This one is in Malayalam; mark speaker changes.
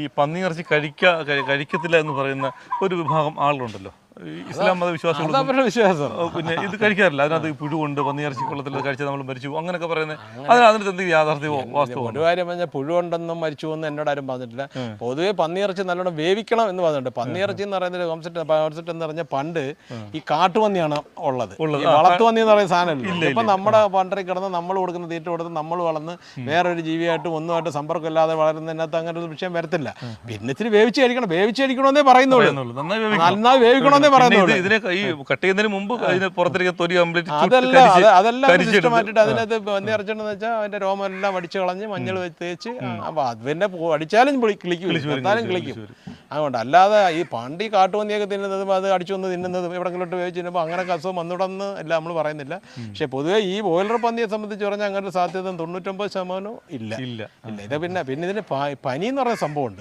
Speaker 1: ഈ പന്നിയിറച്ചി കഴിക്ക കഴി- കഴിക്കത്തില്ല എന്ന് പറയുന്ന ഒരു വിഭാഗം ആളുണ്ടല്ലോ ഇസ്ലാം മത
Speaker 2: അവരുടെ വിശ്വാസം.
Speaker 1: പിന്നെ ഇത് കഴിക്കാറില്ല. അതിനകത്ത് ഈ പുഴുകൊണ്ട് പന്നിയിറച്ചി കൊള്ളത്തിൽ കഴിച്ചാൽ നമ്മൾ മരിച്ചു അങ്ങനെയൊക്കെ പറയുന്നത്. അതിന് അതിന് എന്തെങ്കിലും യാഥാർത്ഥ്യമോ വാസ്തവമോ
Speaker 2: ഒരു കാര്യം പറഞ്ഞാൽ പുഴുണ്ടെന്നും മരിച്ചു എന്ന് എന്നോട് ആരും പറഞ്ഞിട്ടില്ല പൊതുവേ പന്നിയിറച്ചി നല്ലോണം വേവിക്കണം എന്ന് പറഞ്ഞിട്ടുണ്ട്. പന്നിയിറച്ചി എന്ന് പറയുന്നത് കോൺസെപ്റ്റ് കോൺസെപ്റ്റ് എന്ന് പറഞ്ഞാൽ പണ്ട് ഈ കാട്ടുപന്നിയാണ് ഉള്ളത്. വളർത്തുപന്നി എന്ന് പറയുന്ന സാധനമല്ല? ഇപ്പൊ നമ്മുടെ പണ്ടറി കിടന്ന് നമ്മൾ കൊടുക്കുന്ന തീറ്റ കൊടുത്ത് നമ്മൾ വളർന്ന് വേറൊരു ജീവിയായിട്ടും ഒന്നുമായിട്ട് സമ്പർക്കമില്ലാതെ വളരുന്നതിനകത്ത് അങ്ങനെ ഒരു വിഷയം വരത്തില്ല. പിന്നെ ഇച്ചിരി വേവിച്ച് കഴിക്കണം. വേവിച്ച് കഴിക്കണമെന്നേ പറയുന്നുള്ളൂ.
Speaker 1: പറയുന്നുള്ളൂ. നന്നായി വേവിക്കണം.
Speaker 2: നന്നായി വേവിക്കണമെന്നേ
Speaker 1: പിന്നെ ഇതിനെ ഈ കട്ട് ചെയ്യുന്നതിന് മുമ്പ് അതിന് പുറത്തിരിക്കുന്ന തൊലി കംപ്ലീറ്റ്
Speaker 2: അതല്ല അത് അതെല്ലാം സിസ്റ്റം അതിനകത്ത് പന്നി വെച്ചാൽ അതിന്റെ രോമം എല്ലാം അടിച്ചു കളഞ്ഞ് മഞ്ഞൾ തേച്ച് അപ്പൊ അത് പിന്നെ അടിച്ചാലും കിളിക്കും എന്നാലും കിളിക്കും. അതുകൊണ്ട് അല്ലാതെ ഈ പണ്ടി കാട്ടുപന്നിയൊക്കെ തിന്നുന്നതും അത് അടിച്ചു വന്ന് തിന്നുന്നതും എവിടെങ്കിലോട്ട് വേവിച്ച് തിന്നുമ്പോൾ അങ്ങനെ അസുഖം വന്നിടന്ന് എല്ലാം നമ്മൾ പറയുന്നില്ല. പക്ഷെ പൊതുവെ ഈ ബോയിലർ പന്നിയെ സംബന്ധിച്ച് പറഞ്ഞാൽ അങ്ങനെ ഒരു സാധ്യത തൊണ്ണൂറ്റൊമ്പത് ശതമാനവും ഇല്ല.
Speaker 1: ഇല്ല.
Speaker 2: ഇല്ല ഇത് പിന്നെ പിന്നെ ഇതിന് പനി എന്ന് പറയുന്ന സംഭവമുണ്ട്.